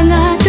사랑한